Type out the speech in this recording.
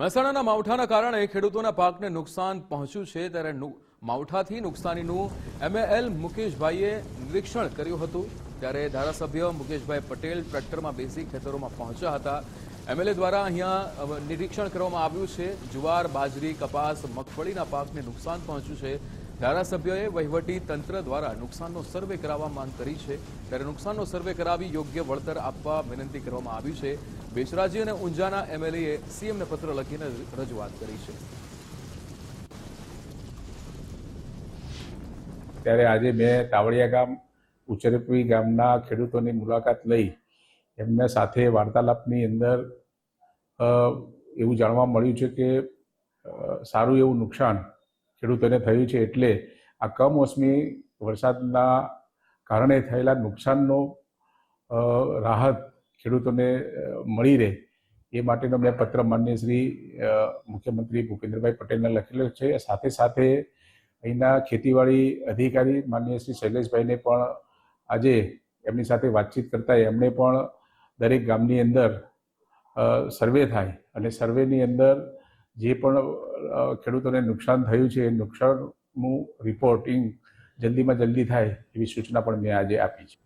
મહેસાણાના માવઠાના કારણે ખેડૂતોના પાકને નુકસાન પહોંચ્યું છે ત્યારે માવઠાથી નુકસાનીનું એમએએલ મુકેશભાઈએ નિરીક્ષણ કર્યું હતું. ત્યારે ધારાસભ્ય મુકેશભાઈ પટેલ ટ્રેક્ટરમાં બેસી ખેતરોમાં પહોંચ્યા હતા. એમએલએ દ્વારા અહીંયા નિરીક્ષણ કરવામાં આવ્યું છે. જુવાર, બાજરી, કપાસ, મગફળીના પાકને નુકસાન પહોંચ્યું છે. ધારાસભ્યએ વહીવટી તંત્ર દ્વારા નુકસાનનો સર્વે કરાવવા માંગ કરી છે. ત્યારે નુકસાનનો સર્વે કરાવી યોગ્ય વળતર આપવા વિનંતી કરવામાં આવી છે. બેચરાજી અને ઊંઝાના એમએલએ સીએમને પત્ર લખીને રજૂઆત કરી છે. ત્યારે આજે મેં તાવડિયા ગામ ઉચરપી ગામના ખેડૂતોની મુલાકાત લઈ એમના સાથે વાર્તાલાપની અંદર એવું જાણવા મળ્યું છે કે સારું એવું નુકસાન ખેડૂતોને થયું છે એટલે આ કમોસમી વરસાદના કારણે થયેલા નુકસાનનો રાહત ખેડૂતોને મળી રહે. એ માટેનો મેં પત્ર માન્ય શ્રી મુખ્યમંત્રી ભૂપેન્દ્રભાઈ પટેલને લખેલો છે. સાથે સાથે અહીંના ખેતીવાડી અધિકારી માન્ય શ્રી શૈલેષભાઈને પણ આજે એમની સાથે વાતચીત કરતા એમણે પણ દરેક ગામની અંદર સર્વે થાય અને સર્વેની અંદર જે પણ ખેડૂતોને નુકસાન થયું છે એ નુકસાનનું રિપોર્ટિંગ જલ્દીમાં જલ્દી થાય એવી સૂચના પણ મેં આજે આપી છે.